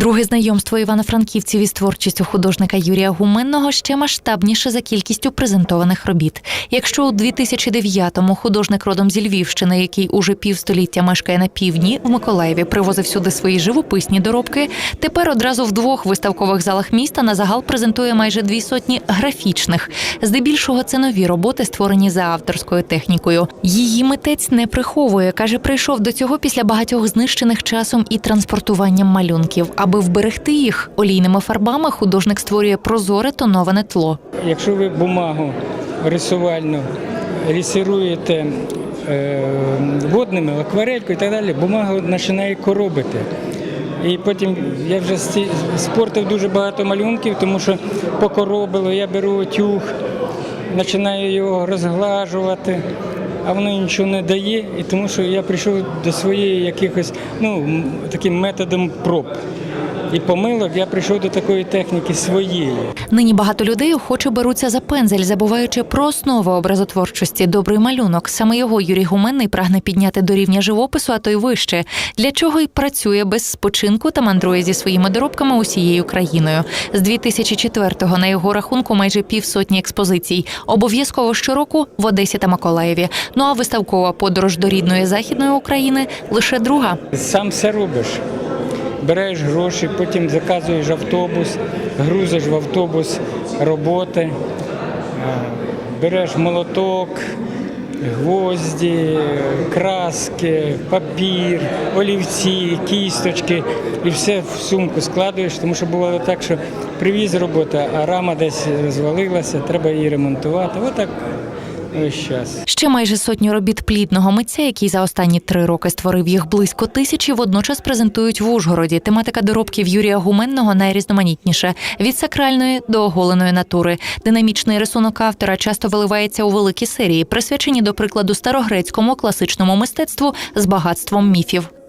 Друге знайомство івано-франківців із творчістю художника Юрія Гуменного ще масштабніше за кількістю презентованих робіт. Якщо у 2009-му художник родом зі Львівщини, який уже півстоліття мешкає на півдні, в Миколаєві привозив сюди свої живописні доробки, тепер одразу в двох виставкових залах міста на загал презентує майже дві сотні графічних. Здебільшого це нові роботи, створені за авторською технікою. Її митець не приховує. каже, прийшов до цього після багатьох знищених часом і транспортуванням малюнків. Аби вберегти їх олійними фарбами, художник створює прозоре тоноване тло. Якщо ви бумагу рисувальну ресируєте е, водними, акварелькою і так далі, бумага починає коробити. І потім я вже спортив дуже багато малюнків, тому що покоробило, я беру утюг, починаю його розглажувати, а воно нічого не дає. І тому що я прийшов до своєї якихось, ну, таким методом проб. І помилок я прийшов до такої техніки своєї. Нині багато людей охоче беруться за пензель, забуваючи про основу образотворчості, добрий малюнок. Саме його Юрій Гуменний прагне підняти до рівня живопису, а то й вище. Для чого й працює без спочинку та мандрує зі своїми доробками усією країною. З 2004-го на його рахунку майже півсотні експозицій. Обов'язково щороку в Одесі та Миколаєві. Ну а виставкова подорож до рідної західної України лише друга. Сам все робиш. Береш гроші, потім заказуєш автобус, грузиш в автобус роботи, е, береш молоток, гвозді, краски, папір, олівці, кісточки і все в сумку складуєш, тому що бувало так, що привіз робота, а рама десь розвалилася, треба її ремонтувати. Отак. Ще майже сотню робіт плідного митця, який за останні три роки створив їх близько тисячі, водночас презентують в Ужгороді. Тематика доробків Юрія Гуменного найрізноманітніша від сакральної до оголеної натури. Динамічний рисунок автора часто виливається у великі серії, присвячені, до прикладу, старогрецькому класичному мистецтву з багатством міфів.